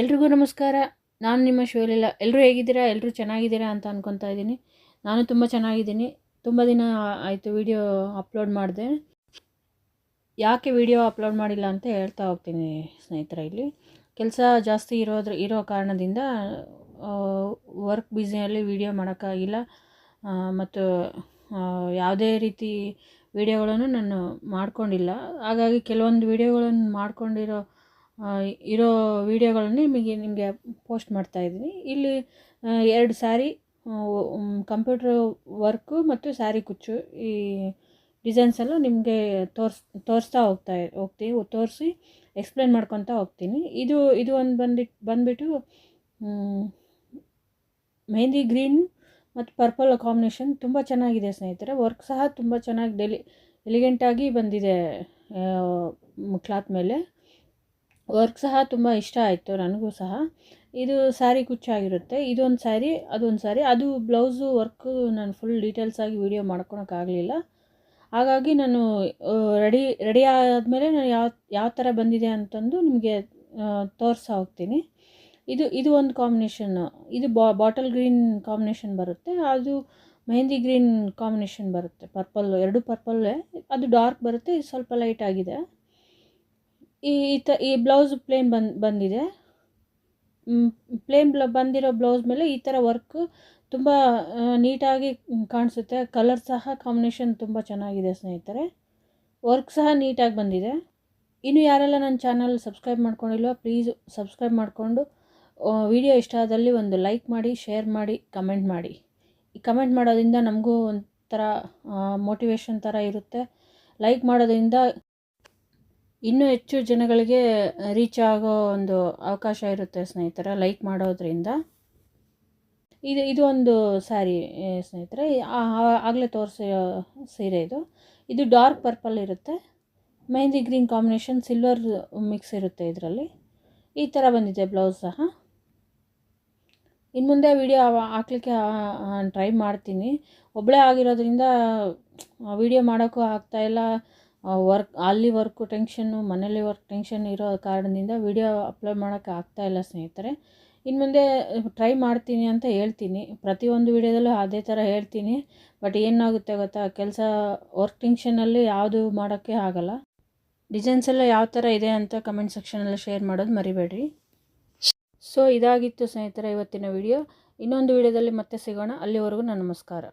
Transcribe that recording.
ಎಲ್ರಿಗೂ ನಮಸ್ಕಾರ. ನಾನು ನಿಮ್ಮ ಶಿವಲೀಲ ಎಲ್ಲರೂ ಹೇಗಿದ್ದೀರಾ? ಎಲ್ಲರೂ ಚೆನ್ನಾಗಿದ್ದೀರಾ ಅಂತ ಅನ್ಕೊತಾ ಇದ್ದೀನಿ. ನಾನು ತುಂಬ ಚೆನ್ನಾಗಿದ್ದೀನಿ. ತುಂಬ ದಿನ ಆಯಿತು ವಿಡಿಯೋ ಅಪ್ಲೋಡ್ ಮಾಡಿದೆ. ಯಾಕೆ ವಿಡಿಯೋ ಅಪ್ಲೋಡ್ ಮಾಡಿಲ್ಲ ಅಂತ ಹೇಳ್ತಾ ಹೋಗ್ತೀನಿ ಸ್ನೇಹಿತರ ಇಲ್ಲಿ. ಕೆಲಸ ಜಾಸ್ತಿ ಇರೋದ್ರ, ಇರೋ ಕಾರಣದಿಂದ ವರ್ಕ್ ಬ್ಯುಸಿಯಲ್ಲಿ ವಿಡಿಯೋ ಮಾಡೋಕ್ಕಾಗಿಲ್ಲ. ಮತ್ತು ಯಾವುದೇ ರೀತಿ ವಿಡಿಯೋಗಳನ್ನು ನಾನು ಮಾಡ್ಕೊಂಡಿಲ್ಲ. ಹಾಗಾಗಿ ಕೆಲವೊಂದು ವಿಡಿಯೋಗಳನ್ನು ಮಾಡ್ಕೊಂಡಿರೋ ಇರೋ ವಿಡಿಯೋಗಳನ್ನು ನಿಮಗೆ ನಿಮಗೆ ಪೋಸ್ಟ್ ಮಾಡ್ತಾ ಇದ್ದೀನಿ. ಇಲ್ಲಿ ಎರಡು ಸಾರಿ ಕಂಪ್ಯೂಟ್ರ್ ವರ್ಕು ಮತ್ತು ಸ್ಯಾರಿ ಕುಚ್ಚು. ಈ ಡಿಸೈನ್ಸ್ ಎಲ್ಲ ನಿಮಗೆ ತೋರ್ಸ್, ತೋರಿಸ್ತಾ ಹೋಗ್ತಾ ಹೋಗ್ತೀವಿ ತೋರಿಸಿ ಎಕ್ಸ್ಪ್ಲೇನ್ ಮಾಡ್ಕೊತಾ ಹೋಗ್ತೀನಿ. ಇದು ಇದು ಒಂದು ಬಂದಿಟ್ಟು ಬಂದುಬಿಟ್ಟು ಮೆಹಂದಿ ಗ್ರೀನ್ ಮತ್ತು ಪರ್ಪಲ್ ಕಾಂಬಿನೇಷನ್ ತುಂಬ ಚೆನ್ನಾಗಿದೆ ಸ್ನೇಹಿತರೆ. ವರ್ಕ್ ಸಹ ತುಂಬ ಚೆನ್ನಾಗಿ ಡೆಲಿ ಎಲಿಗೆಂಟಾಗಿ ಬಂದಿದೆ ಕ್ಲಾತ್ ಮೇಲೆ. ವರ್ಕ್ ಸಹ ತುಂಬ ಇಷ್ಟ ಆಯಿತು ನನಗೂ ಸಹ. ಇದು ಸ್ಯಾರಿ ಕುಚ್ಚಾಗಿರುತ್ತೆ ಇದೊಂದು ಸ್ಯಾರಿ, ಅದೊಂದು ಸ್ಯಾರಿ. ಅದು ಬ್ಲೌಸು, ವರ್ಕು ನಾನು ಫುಲ್ ಡೀಟೇಲ್ಸಾಗಿ ವೀಡಿಯೋ ಮಾಡ್ಕೊಳಕ್ಕಾಗಲಿಲ್ಲ ಹಾಗಾಗಿ ನಾನು ರೆಡಿ ರೆಡಿ ಆದಮೇಲೆ ನಾನು ಯಾವ ಯಾವ ಥರ ಬಂದಿದೆ ಅಂತಂದು ನಿಮಗೆ ತೋರಿಸ್ತಾ ಹೋಗ್ತೀನಿ. ಇದು ಇದು ಒಂದು ಕಾಂಬಿನೇಷನ್ನು ಇದು ಬಾಟಲ್ ಗ್ರೀನ್ ಕಾಂಬಿನೇಷನ್ ಬರುತ್ತೆ. ಅದು ಮೆಹಂದಿ ಗ್ರೀನ್ ಕಾಂಬಿನೇಷನ್ ಬರುತ್ತೆ. ಪರ್ಪಲ್ ಎರಡು ಪರ್ಪಲ್ಲೇ ಅದು ಡಾರ್ಕ್ ಬರುತ್ತೆ. ಇದು ಸ್ವಲ್ಪ ಲೈಟ್ ಆಗಿದೆ. ಈ ತ ಈ ಬ್ಲೌಸ್ ಪ್ಲೇನ್ ಬಂದು, ಬಂದಿದೆ. ಪ್ಲೇನ್ ಬ್ಲ, ಬಂದಿರೋ ಬ್ಲೌಸ್ ಮೇಲೆ ಈ ಥರ ವರ್ಕ್ ತುಂಬ ನೀಟಾಗಿ ಕಾಣಿಸುತ್ತೆ. ಕಲರ್ ಸಹ ಕಾಂಬಿನೇಷನ್ ತುಂಬ ಚೆನ್ನಾಗಿದೆ ಸ್ನೇಹಿತರೆ. ವರ್ಕ್ ಸಹ ನೀಟಾಗಿ ಬಂದಿದೆ. ಇನ್ನು ಯಾರೆಲ್ಲ ನನ್ನ ಚಾನಲ್ ಸಬ್ಸ್ಕ್ರೈಬ್ ಮಾಡ್ಕೊಂಡಿಲ್ವೋ ಪ್ಲೀಸ್ ಸಬ್ಸ್ಕ್ರೈಬ್ ಮಾಡಿಕೊಂಡು ವಿಡಿಯೋ ಇಷ್ಟ ಆದಲ್ಲಿ ಒಂದು ಲೈಕ್ ಮಾಡಿ ಶೇರ್ ಮಾಡಿ ಕಮೆಂಟ್ ಮಾಡಿ. ಈ ಕಮೆಂಟ್ ಮಾಡೋದ್ರಿಂದ ನಮಗೂ ಒಂಥರ ಮೋಟಿವೇಶನ್ ಥರ ಇರುತ್ತೆ. ಲೈಕ್ ಮಾಡೋದ್ರಿಂದ ಇನ್ನೂ ಹೆಚ್ಚು ಜನಗಳಿಗೆ ರೀಚ್ ಆಗೋ ಒಂದು ಅವಕಾಶ ಇರುತ್ತೆ ಸ್ನೇಹಿತರೆ ಲೈಕ್ ಮಾಡೋದ್ರಿಂದ. ಇದು ಇದು ಒಂದು ಸ್ಯಾರಿ ಸ್ನೇಹಿತರೆ ಆಗಲೇ ತೋರಿಸಿರೋ ಸೀರೆ ಇದು. ಇದು ಡಾರ್ಕ್ ಪರ್ಪಲ್ ಇರುತ್ತೆ. Mehndi green combination silver mix ಇರುತ್ತೆ ಇದರಲ್ಲಿ. ಈ ಥರ ಬಂದಿದೆ ಬ್ಲೌಸ್ ಸಹ. ಇನ್ನು ಮುಂದೆ ವಿಡಿಯೋ ಹಾಕ್ಲಿಕ್ಕೆ ಟ್ರೈ ಮಾಡ್ತೀನಿ. ಒಬ್ಬಳೇ ಆಗಿರೋದ್ರಿಂದ ವಿಡಿಯೋ ಮಾಡೋಕ್ಕೂ ಆಗ್ತಾಯಿಲ್ಲ ವರ್ಕ್ ಅಲ್ಲಿ ವರ್ಕು ಟೆನ್ಷನ್ನು ಮನೇಲಿ ವರ್ಕ್ ಟೆನ್ಷನ್ ಇರೋ ಕಾರಣದಿಂದ ವಿಡಿಯೋ ಅಪ್ಲೋಡ್ ಮಾಡೋಕ್ಕೆ ಆಗ್ತಾಯಿಲ್ಲ ಸ್ನೇಹಿತರೆ. ಇನ್ನು ಮುಂದೆ ಟ್ರೈ ಮಾಡ್ತೀನಿ ಅಂತ ಹೇಳ್ತೀನಿ. ಪ್ರತಿಯೊಂದು ವಿಡಿಯೋದಲ್ಲೂ ಅದೇ ಥರ ಹೇಳ್ತೀನಿ. ಬಟ್ ಏನಾಗುತ್ತೆ ಗೊತ್ತಾ? ಕೆಲಸ ವರ್ಕ್ ಟೆನ್ಷನಲ್ಲಿ ಯಾವುದು ಮಾಡೋಕ್ಕೆ ಆಗಲ್ಲ. ಡಿಸೈನ್ಸ್ ಎಲ್ಲ ಯಾವ ಥರ ಇದೆ ಅಂತ ಕಮೆಂಟ್ ಸೆಕ್ಷನಲ್ಲಿ ಶೇರ್ ಮಾಡೋದು ಮರಿಬೇಡ್ರಿ. ಸೊ ಇದಾಗಿತ್ತು ಸ್ನೇಹಿತರೆ ಇವತ್ತಿನ ವಿಡಿಯೋ ಇನ್ನೊಂದು ವಿಡಿಯೋದಲ್ಲಿ ಮತ್ತೆ ಸಿಗೋಣ. ಅಲ್ಲಿವರೆಗೂ ನಮಸ್ಕಾರ.